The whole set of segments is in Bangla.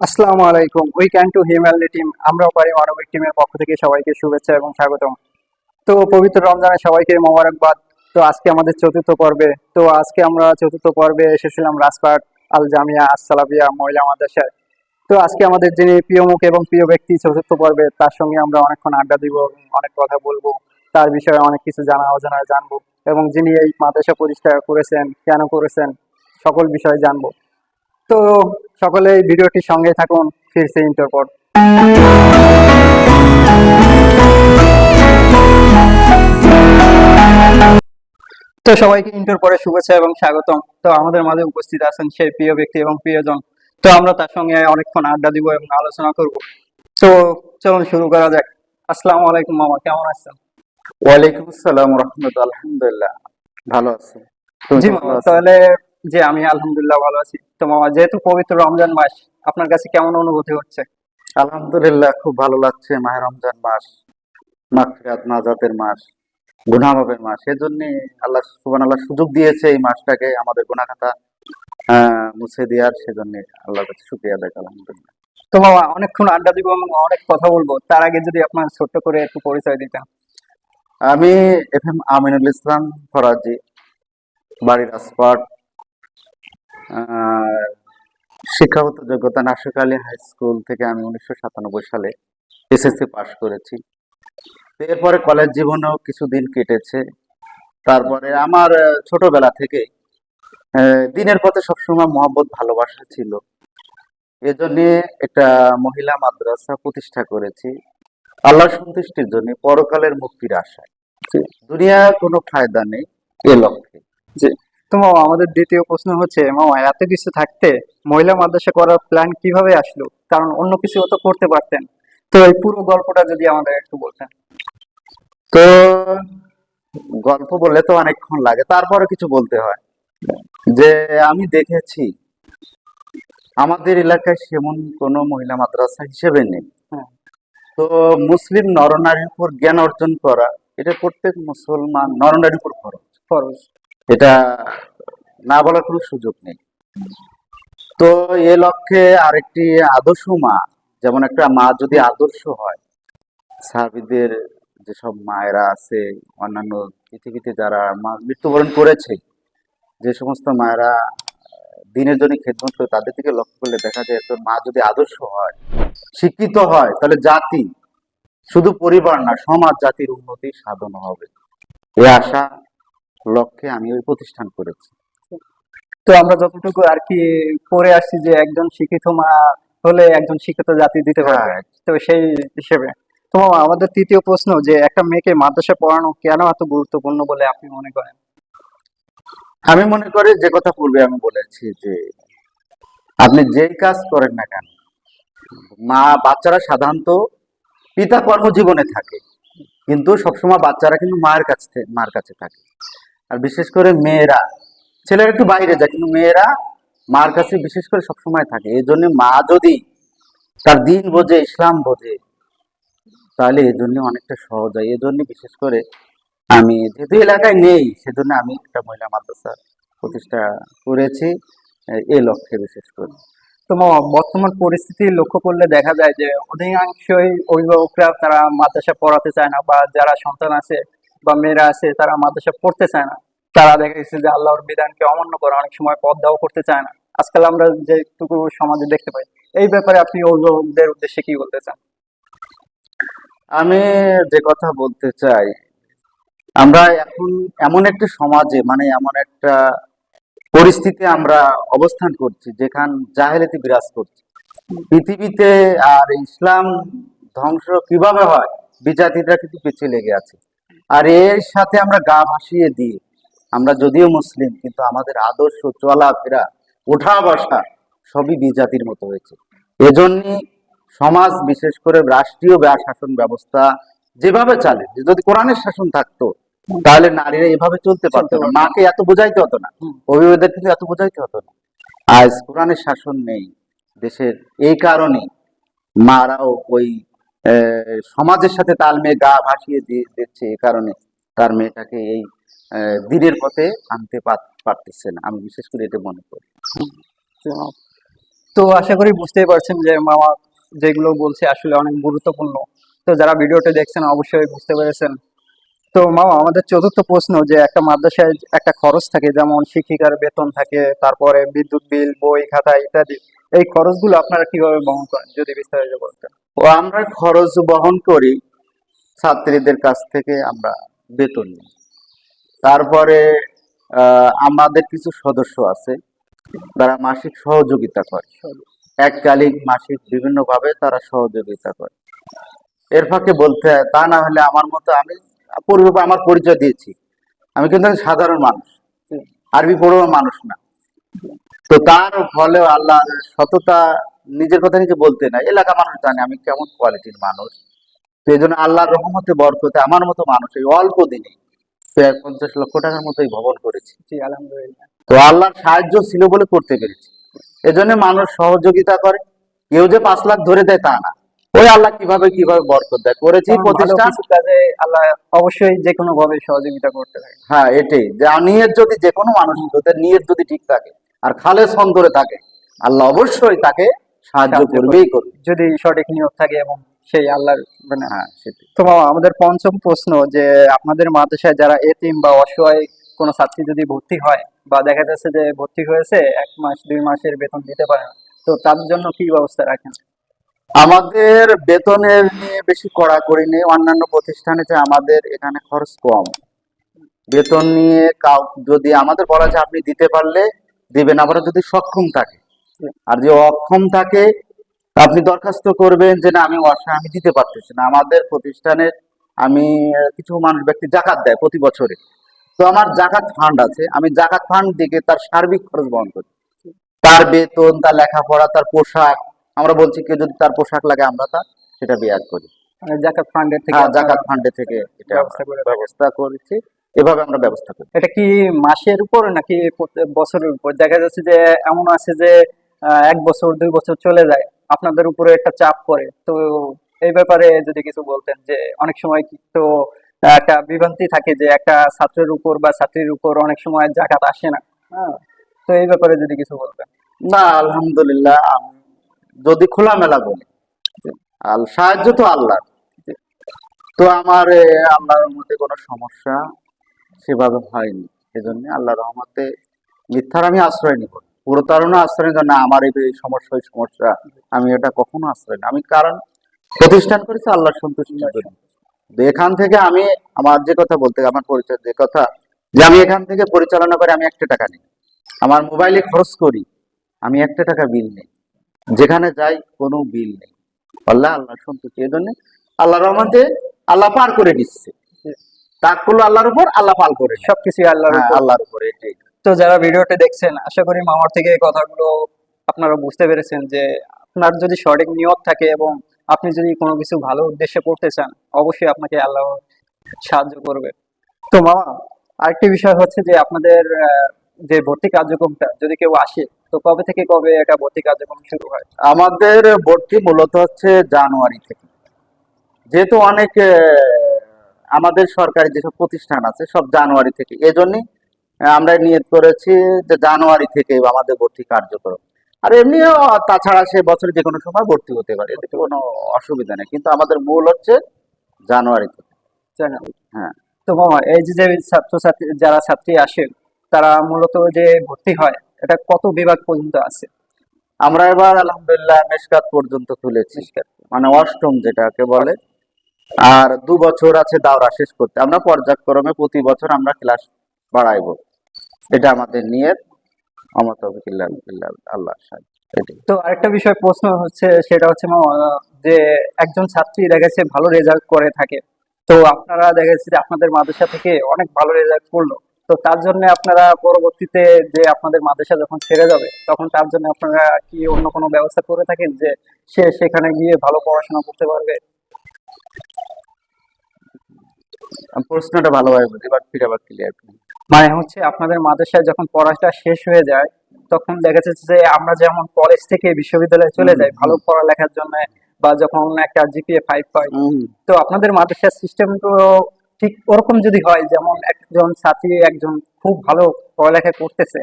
আসসালামু আলাইকুম। উইকেন্ড টু হিউম্যানলি টিম আমরাও পারি মানবিক টিমের পক্ষ থেকে সবাইকে শুভেচ্ছা এবং স্বাগতম। তো পবিত্র রমজানে সবাইকে মোবারকবাদ। তো আজকে আমাদের চতুর্থ পর্বে। তো আজকে আমরা চতুর্থ পর্বে এসেছিলাম রাজপাট আল জামিয়া আসসালাবিয়া মহিলা মাদ্রাসায়। তো আজকে আমাদের যিনি প্রিয় মুখ এবং প্রিয় ব্যক্তি চতুর্থ পর্বে, তার সঙ্গে আমরা অনেকক্ষণ আড্ডা দিব এবং অনেক কথা বলব। তার বিষয়ে অনেক কিছু জানা অজানা জানব। এবং যিনি এই মাদ্রাসা প্রতিষ্ঠা করেছেন, কেন করেছেন, সকল বিষয়ে জানব। তো সকলে এই ভিডিওটির সঙ্গে থাকুন ফিরছে ইন্টার পর তো সবাইকে ইন্টার পরে শুভেচ্ছা এবং স্বাগতম। তো আমাদের মাঝে উপস্থিত আছেন সেই প্রিয় ব্যক্তি এবং প্রিয়জন। তো আমরা তার সঙ্গে অনেকক্ষণ আড্ডা দিব এবং আলোচনা করব। তো চলুন শুরু করা যাক। আসসালামু আলাইকুম মামা কেমন আছেন? ওয়ালাইকুম আসসালাম রহমতুল্লাহ আলহামদুলিল্লাহ ভালো আছে। জি মামা তাহলে যে আমি আলহামদুলিল্লাহ ভালো আছি। তো মামা যেহেতু পবিত্র রমজান মাস আপনার কাছে কেমন অনুভূতি হচ্ছে? আলহামদুলিল্লাহ খুব ভালো লাগছে মাহে রমজান মাস মাগফিরাত নাজাতের মাস মাফের মাস। এজন্য আল্লাহ সুবহান আল্লাহ সুযোগ দিয়েছে এই মাসটাকে আমাদের গুনাহ খাতা মুছে দেওয়ার। সেজন্য আল্লাহর কাছে শুকরিয়া আদায় আলহামদুলিল্লাহ। তো মামা অনেকক্ষণ আড্ডা দিব এবং অনেক কথা বলব। তার আগে যদি আপনার ছোট্ট করে একটু পরিচয় দিতেন। আমি এফ এম আমিনুল ইসলাম ফরাজি বাড়ির আহ, শিক্ষাগত যোগ্যতা নাসিক আলী হাই স্কুল থেকে আমি উনিশশো সাতানব্বই সালে এসএসসি পাশ করেছি। এরপরে কলেজ জীবনেও কিছুদিন কেটেছে। তারপরে আমার ছোটবেলা থেকে দিনের পথে সবসময় মহব্বত, ভালোবাসা ছিল। এজন্য একটা মহিলা মাদ্রাসা প্রতিষ্ঠা করেছি। আল্লাহ সন্তুষ্টির জন্য পরকালের মুক্তির আশায়। দুনিয়া কোনো ফায়দা নেই এ লক্ষ্যে। তো মামা আমাদের দ্বিতীয় প্রশ্ন হচ্ছে মামা এত কিছু থাকতে মহিলা মাদ্রাসা করার প্ল্যান কীভাবে আসলো? কারণ অন্য কিছু তো করতে পারতেন। তো এই পুরো গল্পটা যদি আমাদের একটু বলতেন। তো গল্প বললে তো অনেকক্ষণ লাগে তারপরে কিছু বলতে হয়। যে আমি দেখেছি আমাদের এলাকায় সেমন কোনো মহিলা মাদ্রাসা হিসেবে নেই। হ্যাঁ। তো মুসলিম নরনারীর উপর জ্ঞান অর্জন করা এটা প্রত্যেক মুসলমান নরনারীর উপর খরচ। ফরজ এটা না বলার কোনো সুযোগ নেই। তো এ লক্ষ্যে আরেকটি আদর্শ মা, যেমন একটা মা যদি আদর্শ হয়, সাহাবীদের যেসব মায়েরা আছে, অন্যান্য পৃথিবীতে যারা মা মৃত্যুবরণ করেছে, যে সমস্ত মায়েরা দিনের জন্য খেদমত করে তাদের থেকে লক্ষ্য করলে দেখা যায় একজন মা যদি আদর্শ হয়, শিক্ষিত হয়, তাহলে জাতি শুধু পরিবার না, সমাজ, জাতির উন্নতি সাধন হবে। এ আশা লক্ষ্যে আমি ওই প্রতিষ্ঠান করেছি। তো আমরা যতটুকু আর কি পড়ে আসছি যে একজন শিক্ষিত মা হলে একজন শিক্ষিত জাতি দিতে পারবে। হ্যাঁ, তো সেই হিসেবে। তো মামা আমাদের তৃতীয় প্রশ্ন যে একটা মেয়েকে মাদ্রাসা পড়ানো কেন এত গুরুত্বপূর্ণ বলে আপনি মনে করেন? আমি মনে করি যে কথা পূর্বে আমি বলেছি যে আপনি যেই কাজ করেন না কেন মা বাচ্চারা সাধারণত পিতা কর্মজীবনে থাকে। কিন্তু সবসময় বাচ্চারা কিন্তু মায়ের কাছে মার কাছে থাকে। আর বিশেষ করে মেয়েরা, ছেলেরা একটু বাইরে যায়, কিন্তু মেয়েরা মার কাছে বিশেষ করে সবসময় থাকে। এই জন্য মা যদি তার দিন বোঝে, ইসলাম বোঝে, তাহলে এই জন্য অনেকটা সহজ হয়। এই জন্য বিশেষ করে আমি যেহেতু এলাকায় নেই, সেজন্য আমি একটা মহিলা মাদ্রাসা প্রতিষ্ঠা করেছি, এ- লক্ষ্যে বিশেষ করে। তো বর্তমান পরিস্থিতি লক্ষ্য করলে দেখা যায় যে অধিকাংশই অভিভাবকরা তারা মাদ্রাসা পড়াতে চায় না বা যারা সন্তান আছে বা মেয়েরা আছে, তারা মাদ্রাসা পড়তে চায় না। তারা দেখা গেছে যে আল্লাহর বিধানকে অমান্য করে, অনেক সময় পদ্মাও করতে চায় না। আজকাল আমরা যেটুকু সমাজে দেখতে পাই, এই ব্যাপারে আপনি অভিভাবকদের উদ্দেশ্যে কি বলতে চান? আমি যে কথা বলতে চাই, আমরা এখন এমন একটা সমাজে মানে এমন একটা পরিস্থিতি আমরা অবস্থান করছি, যেখান জাহেলিতে বিরাজ করছি। পৃথিবীতে আর ইসলাম ধ্বংস কীভাবে হয়, বিজাতিরা কিন্তু পিছিয়ে লেগে আছে। আর এর সাথে আমরা গা ভাসিয়ে দিই। আমরা যদিও মুসলিম কিন্তু আমাদের আদর্শ চলাফেরা ওঠা বসা সবই বিজাতির মতো হয়েছে। এজন্যই সমাজ বিশেষ করে রাষ্ট্রীয় শাসন ব্যবস্থা যেভাবে চলে যদি কোরআনের শাসন থাকতো তাহলে নারীরা এভাবে চলতে পারতো না। মাকে এত বোঝাইতে হতো না। অভিভাবকদের কিন্তু এত বোঝাইতে হতো না। আজ কোরআনের শাসন নেই দেশের এই কারণে মারাও ওই সমাজের সাথে তাল মেয়ে গা ভাসিয়ে দিয়ে দিচ্ছে এ কারণে তার মেয়েটাকে এই দিনের পথে আনতে পার- পারতেছে না। আমি বিশেষ করে এটা মনে করি। তো আশা করি বুঝতেই পারছেন যে মামা যেগুলো বলছে আসলে অনেক গুরুত্বপূর্ণ। তো যারা ভিডিওটা দেখছেন অবশ্যই বুঝতে পেরেছেন। তো মামা, আমাদের চতুর্থ প্রশ্ন যে একটা মাদ্রাসায় একটা খরচ থাকে, যেমন শিক্ষিকার বেতন থাকে, তারপরে বিদ্যুৎ বিল, বই, খাতা ইত্যাদি, এই খরচগুলো আপনারা কীভাবে বহন করেন, যদি বিস্তারিত বলতেন? ও, আমরা খরচ বহন করি ছাত্রীদের কাছ থেকে আমরা বেতন নিই। তারপরে আমাদের কিছু সদস্য আছে, তারা মাসিক সহযোগিতা করে। এককালীন মাসিক বিভিন্নভাবে তারা সহযোগিতা করে। এর ফাঁকে বলতে, তা না হলে আমার মতো আমি পূর্বে আমার পরিচয় দিয়েছি। আমি কিন্তু সাধারণ মানুষ। আরবি পড়ুয়া মানুষ না। তো তার ফলে আল্লাহর সততা নিজের কথা নিজে বলতে না এলাকা মানুষ জানে আমি কেমন কোয়ালিটির মানুষ। তো এই জন্য আল্লাহর রহমতে বরকতে আমার মতো মানুষ এই অল্প দিনে পঞ্চাশ লক্ষ টাকার মতো এই ভবন করেছি। তো আল্লাহর সাহায্য ছিল বলে করতে পেরেছি। এজন্য মানুষ সহযোগিতা করে। কেউ যে পাঁচ লাখ ধরে দেয় তা না। ওই আল্লাহ কীভাবে কীভাবে বরকত দেয়? করেছি প্রতিষ্ঠান? কাজে আল্লাহ অবশ্যই যে কোনো ভাবে সহযোগিতা করতে থাকে হ্যাঁ এটাই। যে নিয়ত যদি যে কোনো মানুষ ওদের নিয়ত যদি ঠিক থাকে আর খালেস অন্তরে থাকে আল্লাহ অবশ্যই তাকে সাহায্য করবেই করবে। যদি সঠিক নিয়োগ থাকে এবং সেই আল্লাহর মানে হ্যাঁ সেটাই। তো মামা, আমাদের পঞ্চম প্রশ্ন যে আপনাদের মাদ্রাসায় যারা এতিম বা অসহায় কোনো ছাত্রী যদি ভর্তি হয় বা দেখা যাচ্ছে যে ভর্তি হয়েছে এক মাস দুই মাসের বেতন দিতে পারে না তো তার জন্য কি ব্যবস্থা রাখেন? আমাদের বেতনের নিয়ে বেশি কড়াকড়ি নেই, অন্যান্য প্রতিষ্ঠানে যে আমাদের এখানে খরচ কম। বেতন নিয়ে কাউ, যদি আমাদের বলা যায় আপনি দিতে পারলে দিবেন আবার যদি সক্ষম থাকে। আর যে অক্ষম থাকে, আপনি দরখাস্ত করবেন যে না, আমি অসহায়, আমি দিতে পারতেছি না। আমাদের প্রতিষ্ঠানে আমি কিছু মানুষ, ব্যক্তি জাকাত দেয় প্রতি বছরে। তো আমার জাকাত ফান্ড আছে, আমি জাকাত ফান্ড দিকে তার সার্বিক খরচ বহন করি। তার বেতন, তার লেখাপড়া, তার পোশাক আমরা বলছি কেউ যদি তার পোশাক লাগে আমরা তার সেটা বেয়ার করি। মানে জাকাত ফান্ডের থেকে হ্যাঁ জাকাত ফান্ডে থেকে এটা ব্যবস্থা করে আমরা ব্যবস্থা করেছি। এভাবে আমরা ব্যবস্থা করি। এটা কি মাসের উপর নাকি বছরের উপর? দেখা যাচ্ছে যে এমন আছে যে এক বছর দুই বছর চলে যায় আপনাদের উপরে একটা চাপ পড়ে। তো এই ব্যাপারে যদি কিছু বলতেন যে অনেক সময় কি তো একটা বিভ্রান্তি থাকে যে একটা ছাত্রের উপর বা ছাত্রীর উপর অনেক সময় জাকাত আসে না। হ্যাঁ তো এই ব্যাপারে যদি কিছু বলতেন। না আলহামদুলিল্লাহ আমি যদি খোলামেলা বলি, আল সাহায্য তো আল্লাহ তো আমার আল্লাহর মধ্যে কোনো সমস্যা সেভাবে হয়নি। সেজন্য আল্লাহ রহমতে মিথ্যার আমি আশ্রয় নিব। প্রতারণা আশ্রয় না, আমার এই সমস্যা, ওই সমস্যা, আমি এটা কখনো আশ্রয় না। আমি কারণ প্রতিষ্ঠান করেছি আল্লাহর সন্তুষ্টির জন্য। এখান থেকে আমি আমার যে কথা বলতে, আমার পরিচয়, যে কথা, যে আমি এখান থেকে পরিচালনা করে আমি একটা টাকা নিই। আমার মোবাইলে খরচ করি, আমি একটা টাকা বিল নেই। যেখানে যাই কোনো বিল নেই। আল্লাহ আল্লাহ সন্তুষ্টি এই জন্য আল্লাহ রহমতে আল্লাহ পার করে দিচ্ছে। তার করল আল্লাহর উপর আল্লাহ পাল করে সবকিছু আল্লাহর হ্যাঁ, আল্লাহর উপরে তো যারা ভিডিওটি দেখছেন আশা করি মামার থেকে এই কথাগুলো আপনারা বুঝতে পেরেছেন যে আপনার যদি সঠিক নিয়ত থাকে এবং আপনি যদি কোনো কিছু ভালো উদ্দেশ্যে করতে চান অবশ্যই আপনাকে আল্লাহ সাহায্য করবে। তো মামা আরেকটি বিষয় হচ্ছে যে আপনাদের যে ভর্তি কার্যক্রমটা যদি কেউ আসে তো কবে থেকে কবে এটা ভর্তি কার্যক্রম শুরু হয়? আমাদের ভর্তি মূলত হচ্ছে জানুয়ারি থেকে। যেহেতু অনেক আমাদের সরকারি যেসব প্রতিষ্ঠান আছে সব জানুয়ারি থেকে। এজন্যই আমরা নিয়ত করেছি যে জানুয়ারি থেকে আমাদের ভর্তি কার্যক্রম। আর এমনিও তাছাড়া সে বছরে যে কোনো সময় ভর্তি হতে পারে এতে কোনো অসুবিধা নেই। কিন্তু আমাদের মূল হচ্ছে জানুয়ারি থেকে। হ্যাঁ। তো মামা এই যে যে ছাত্রছাত্রী যারা ছাত্রী আসে তারা মূলত যে ভর্তি হয় এটা কত বিভাগ পর্যন্ত আছে? আমরা এবার আলহামদুলিল্লাহ মেশকাত পর্যন্ত তুলেছি। মানে অষ্টম যেটাকে বলে। আর দু বছর আছে দাওরা শেষ করতে। আমরা পর্যায়ক্রমে প্রতি বছর আমরা ক্লাস বাড়াইবো। এটা আমাদের নিয়ত। আমত আল্লাহ তো আরেকটা বিষয় প্রশ্ন হচ্ছে সেটা হচ্ছে যে একজন ছাত্রী দেখা যাচ্ছে ভালো রেজাল্ট করে থাকে। তো আপনারা দেখা যাচ্ছে যে আপনাদের মাদ্রাসা থেকে অনেক ভালো রেজাল্ট করল। তো তার জন্য আপনারা পরবর্তীতে যে আপনাদের মাদ্রাসা যখন ছেড়ে যাবে তখন তার জন্য আপনারা কি অন্য কোনো ব্যবস্থা করে থাকেন যে সে সেখানে গিয়ে ভালো পড়াশোনা করতে পারবে? প্রশ্নটা ভালোভাবে বুঝি ক্লিয়ার মানে হচ্ছে আপনাদের মাদ্রাসায় যখন পড়াটা শেষ হয়ে যায় তখন দেখা যাচ্ছে যে আমরা যেমন কলেজ থেকে বিশ্ববিদ্যালয়ে চলে যাই ভালো পড়ালেখার জন্য বা যখন একটা জিপিএ ফাইভ পাই তো আপনাদের মাদ্রাসার সিস্টেম তো ঠিক ওরকম যদি হয় যেমন একজন ছাত্রী একজন খুব ভালো পড়ালেখা করতেছে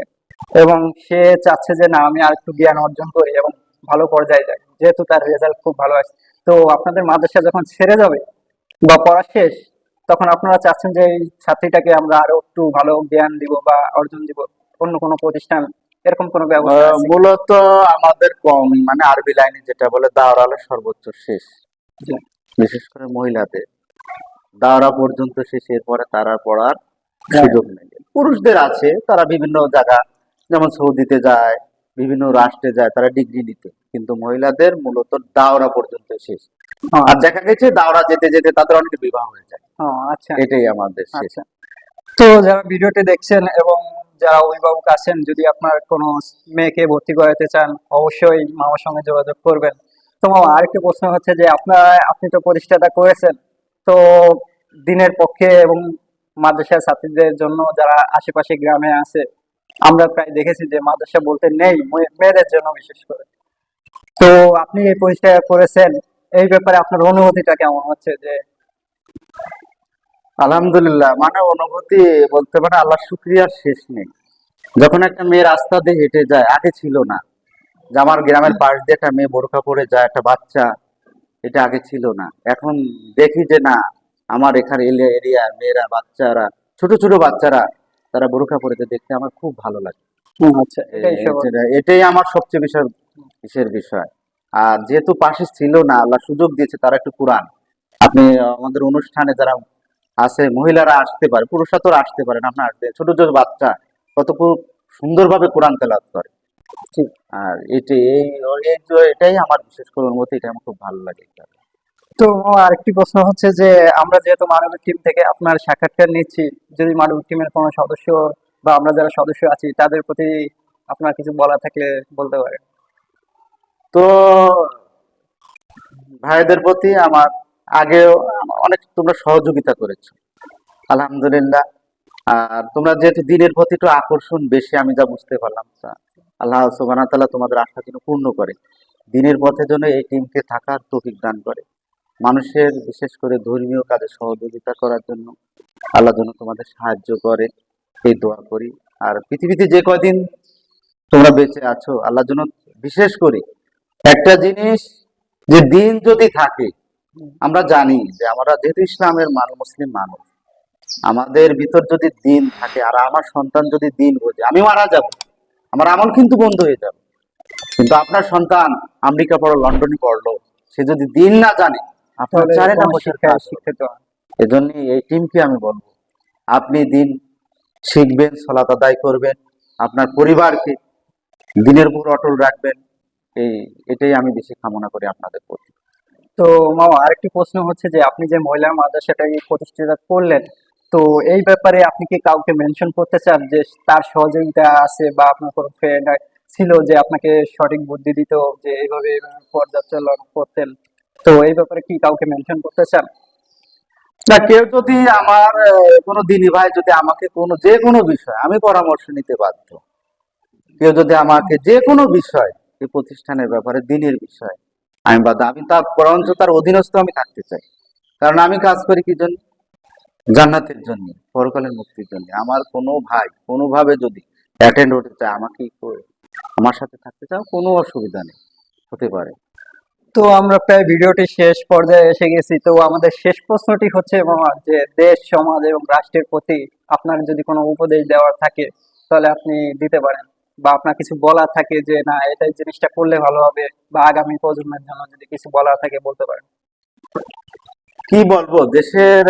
এবং সে চাচ্ছে যে না আমি আর একটু জ্ঞান অর্জন করি এবং ভালো পর্যায়ে যাই। যেহেতু তার রেজাল্ট খুব ভালো আছে। তো আপনাদের মাদ্রাসা যখন ছেড়ে যাবে বা পড়া শেষ তখন আপনারা চাচ্ছেন যে এই ছাত্রীটাকে আমরা আরও একটু ভালো জ্ঞান দিব বা অর্জন দিব অন্য কোনো প্রতিষ্ঠান? এরকম কোনো ব্যবস্থা মূলত আমাদের কমই মানে আরবি লাইনে যেটা বলে হলো সর্বোচ্চ শেষ। বিশেষ করে মহিলাদের। দাওরা পর্যন্ত শেষ এরপরে তারা পড়ার হ্যাঁ। সুযোগ নেই পুরুষদের আছে তারা বিভিন্ন জায়গা যেমন সৌদিতে যায় বিভিন্ন রাষ্ট্রে যায় তারা ডিগ্রি নিতে। কিন্তু মহিলাদের মূলত দাওরা পর্যন্ত শেষ। হ্যাঁ, আর দেখা গেছে দাওরা যেতে যেতে তাদের অনেক বিবাহ হয়ে যায়। হ্যাঁ, আচ্ছা। এটাই আমাদের শেষ। আচ্ছা। তো যারা ভিডিওটি দেখছেন এবং যারা অভিভাবক আছেন যদি আপনার কোনো মেয়েকে ভর্তি করাতে চান অবশ্যই মামার সঙ্গে যোগাযোগ করবেন। তো মামা আরেকটি প্রশ্ন হচ্ছে যে আপনার আপনি তো প্রতিষ্ঠাটা করেছেন তো দিনের পক্ষে এবং মাদ্রাসা ছাত্রীদের জন্য যারা আশেপাশে গ্রামে আছে, আমরা প্রায় দেখেছি যে মাদ্রাসা বলতে নেই মেয়েদের জন্য বিশেষ করে। তো আপনি এই প্রতিষ্ঠা করেছেন। এই ব্যাপারে আপনার অনুভূতিটা কেমন হচ্ছে যে? আলহামদুলিল্লাহ মানে অনুভূতি বলতে পারে আল্লাহ শুক্রিয়ার শেষ নেই। যখন একটা মেয়ে রাস্তা দিয়ে হেঁটে যায়, আগে ছিল না। যে আমার গ্রামের পাশ দিয়ে একটা মেয়ে বোরখা পরে যায়, একটা বাচ্চা এটা আগে ছিল না। এখন দেখি যে না আমার এখানে এরিয়া মেয়েরা বাচ্চারা ছোট ছোট বাচ্চারা তারা বোরখা পরেতে দেখতে আমার খুব ভালো লাগে। আচ্ছা এটাই আমার সবচেয়ে বিষয় কিসের বিষয়। আর যেহেতু পাশে ছিল না আল্লাহ সুযোগ দিয়েছে তারা একটু কোরআন। আপনি আমাদের অনুষ্ঠানে যারা আছে মহিলারা আসতে পারে পুরুষরা তো আসতে পারে না আপনার ছোট ছোট বাচ্চা কত সুন্দরভাবে কোরআন তেলাওয়াত করে। ঠিক। আর এটাই এই এটাই আমার বিশেষ করে অনুমতি এটা আমার খুব ভালো লাগে। তো আরেকটি প্রশ্ন হচ্ছে যে আমরা যেহেতু মানবিক টিম থেকে আপনার সাক্ষাৎকার নিচ্ছি যদি মানবিক টিমের কোনো সদস্য বা আমরা যারা সদস্য আছি তাদের প্রতি আপনার কিছু বলা থাকলে বলতে পারেন। তো ভাইদের প্রতি আমার আগেও অনেক তোমরা সহযোগিতা করেছ আলহামদুলিল্লাহ। আর তোমরা যেহেতু দিনের প্রতি একটু আকর্ষণ বেশি আমি যা বুঝতে পারলাম আল্লাহ সুবহানাহু ওয়া তাআলা তোমাদের আশা যেন পূর্ণ করে। দিনের পথে যেন এই টিমকে থাকার তৌফিক দান করে। মানুষের বিশেষ করে ধর্মীয় কাজে সহযোগিতা করার জন্য আল্লাহ যেন তোমাদের সাহায্য করে। এই দোয়া করি। আর পৃথিবীতে যে কয়দিন তোমরা বেঁচে আছো, আল্লাহ যেন বিশেষ করে একটা জিনিস যে দিন যদি থাকে, আমরা জানি যে আমরা যেহেতু ইসলামের মানুষ, মুসলিম মানুষ, আমাদের ভিতর যদি দিন থাকে আর আমার সন্তান যদি দিন বোঝে, আমি মারা যাব। আমার আমল কিন্তু বন্ধ হয়ে যাবে। কিন্তু আপনার সন্তান আমেরিকা পড়ো লন্ডনে পড়ল সে যদি দিন না জানে আপনার জানে না। শিক্ষিত। এজন্য এই টিমকে আমি বলব আপনি দিন শিখবেন সলাত আদায় করবেন আপনার পরিবারকে দিনের উপর অটল রাখবেন এই এটাই আমি বেশি কামনা করি আপনাদের প্রতি। তো মামা আরেকটি প্রশ্ন হচ্ছে যে আপনি যে মহিলা মাদ্রাসাটা প্রতিষ্ঠিত করলেন তো এই ব্যাপারে আপনি কি কাউকে মেনশন করতে চান যে তার সহযোগিতা আছে বা আপনার কোনো ফ্রেন্ড ছিল যে আপনাকে সঠিক বুদ্ধি দিত যে এইভাবে পর্যালোচনা করতেন? তো এই ব্যাপারে কি কাউকে মেনশন করতে চান? না, কেউ যদি আমার কোনো দিনী ভাই যদি আমাকে কোনো, যে কোনো বিষয়, আমি পরামর্শ নিতে বাধ্য। কেউ যদি আমাকে যে কোনো বিষয়, এই প্রতিষ্ঠানের ব্যাপারে, দিনের বিষয়, আমি বাধ্য। আমি তার, বরঞ্চ তার অধীনস্থ আমি থাকতে চাই। কারণ আমি কাজ করি কি জন্য? জান্নাতের জন্য, পরকালের মুক্তির জন্য। আমার কোনো ভাই কোনোভাবে যদি অ্যাটেন্ড হতে চায়, আমাকে আমার সাথে থাকতে চাও? কোনো অসুবিধা নেই, হতে পারে। তো আমরা প্রায় ভিডিওটি শেষ পর্যায়ে এসে গেছি। তো আমাদের শেষ প্রশ্নটি হচ্ছে যে দেশ, সমাজ এবং রাষ্ট্রের প্রতি আপনার যদি কোনো উপদেশ দেওয়ার থাকে, তাহলে আপনি দিতে পারেন। বা আপনার কিছু বলার থাকে যে, না, এটাই জিনিসটা করলে ভালো হবে, বা আগামী প্রজন্মের জন্য যদি কিছু বলার থাকে, বলতে পারেন। কি বলব দেশের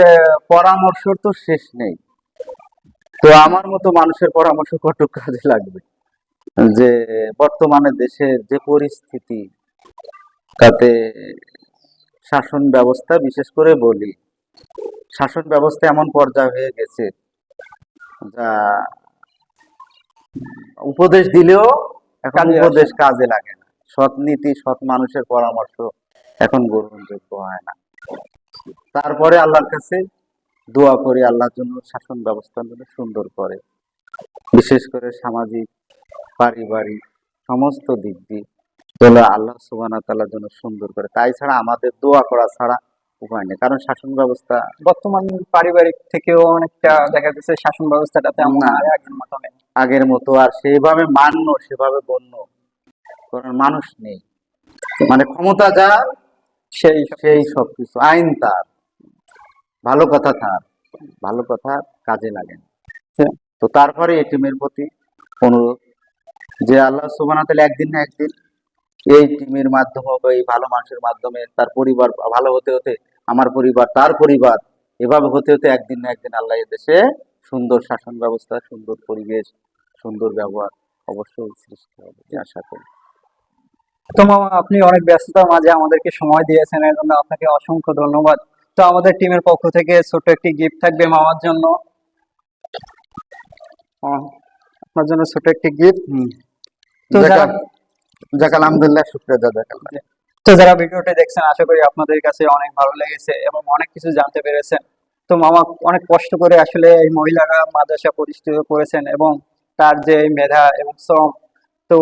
পরামর্শ তো শেষ নেই। তো আমার মতো মানুষের পরামর্শ কটুক কাজে লাগবে? যে বর্তমানে দেশের যে পরিস্থিতি তাতে শাসন ব্যবস্থা বিশেষ করে বলি শাসন ব্যবস্থা এমন পর্যায়ে হয়ে গেছে যা উপদেশ দিলেও এখন উপদেশ কাজে লাগে না। সৎ নীতি সৎ মানুষের পরামর্শ এখন গ্রহণযোগ্য হয় না। তারপরে আল্লাহর কাছে দোয়া করি, আল্লাহর জন্য শাসন ব্যবস্থা সুন্দর করে। বিশেষ করে সামাজিক, পারিবারিক, সমস্ত দিক দিয়ে তোলা আল্লাহ সুবানা তাআলার জন্য সুন্দর করে। তাই ছাড়া আমাদের দোয়া করা ছাড়া উপায় নেই, কারণ শাসন ব্যবস্থা বর্তমান পারিবারিক থেকেও অনেকটা দেখা যাচ্ছে শাসন ব্যবস্থাটা তেমন না। আগের মতো আর সেভাবে মান্য, সেভাবে গণ্য। কারণ মানুষ নেই। মানে ক্ষমতা যার সেই সেই সবকিছু। আইন তার। ভালো কথা তার। ভালো কথা কাজে লাগে হ্যাঁ। তো তারপরে এই টিমের প্রতি অনুরোধ যে আল্লাহ সুবাহ একদিন না একদিন এই টিমের মাধ্যমে বা এই ভালো মানুষের মাধ্যমে তার পরিবার ভালো হতে হতে আমার পরিবার তার পরিবার এভাবে হতে হতে একদিন না একদিন আল্লাহ দেশে সুন্দর শাসন ব্যবস্থা সুন্দর পরিবেশ সুন্দর ব্যবহার অবশ্যই সৃষ্টি হবে। আশা করি। তো মামা আপনি অনেক ব্যস্ততার মাঝে আমাদেরকে সময় দিয়েছেন এর জন্য আপনাকে অসংখ্য ধন্যবাদ। তো আমাদের টিমের পক্ষ থেকে ছোট একটি গিফট থাকবে মামার জন্য। আপনার জন্য ছোট একটি গিফট তো যারা- যাক আলহামদুলিল্লাহ শুক্রিয়া জাজাক তো যারা ভিডিওটি দেখছেন আশা করি আপনাদের কাছে অনেক ভালো লেগেছে এবং অনেক কিছু জানতে পেরেছেন। তো মামা অনেক কষ্ট করে আসলে এই মহিলারা মাদ্রাসা প্রতিষ্ঠিত করেছেন এবং তার যে মেধা এবং শ্রম তো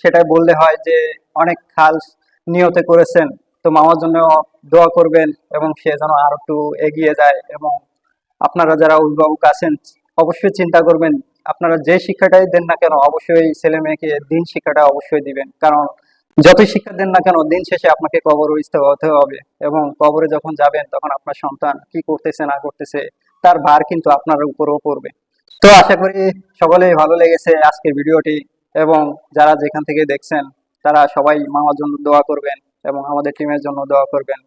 সেটাই বললে হয় যে অনেক খাল নিয়তে করেছেন। তো মামার জন্য দোয়া করবেন এবং সে যেন আরও একটু এগিয়ে যায় এবং আপনারা যারা অভিভাবক আছেন, অবশ্যই চিন্তা করবেন, আপনারা যে শিক্ষাটাই দেন না কেন, অবশ্যই ছেলে মেয়েকে দিন শিক্ষাটা অবশ্যই দিবেন। কারণ যতই শিক্ষা দেন না কেন, দিন শেষে আপনাকে কবরস্থ হতে হবে এবং কবরে যখন যাবেন, তখন আপনার সন্তান কি করতেছে, না করতেছে, তার ভার কিন্তু আপনার উপরও পড়বে। তো আশা করি সকলেই ভালো লেগেছে আজকের ভিডিওটি এবং যারা যেখান থেকে দেখছেন তারা সবাই মামার জন্য দোয়া করবেন এবং আমাদের টিমের জন্য দোয়া করবেন।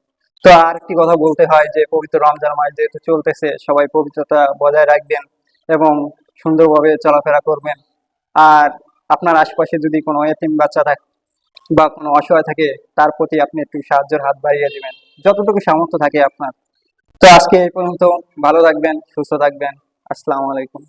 তো আর একটি কথা বলতে হয় যে, পবিত্র রমজান মাস যেহেতু চলতেছে, সবাই পবিত্রতা বজায় রাখবেন এবং সুন্দরভাবে চলাফেরা করবেন। আর আপনার আশপাশে যদি কোনো এতিম বাচ্চা থাকে বা কোনো অসহায় থাকে, তার প্রতি আপনি একটু সাহায্যের হাত বাড়িয়ে দেবেন। যতটুকু সামর্থ্য থাকে আপনার। তো আজকে এই পর্যন্ত ভালো থাকবেন, সুস্থ থাকবেন। আসসালামু আলাইকুম।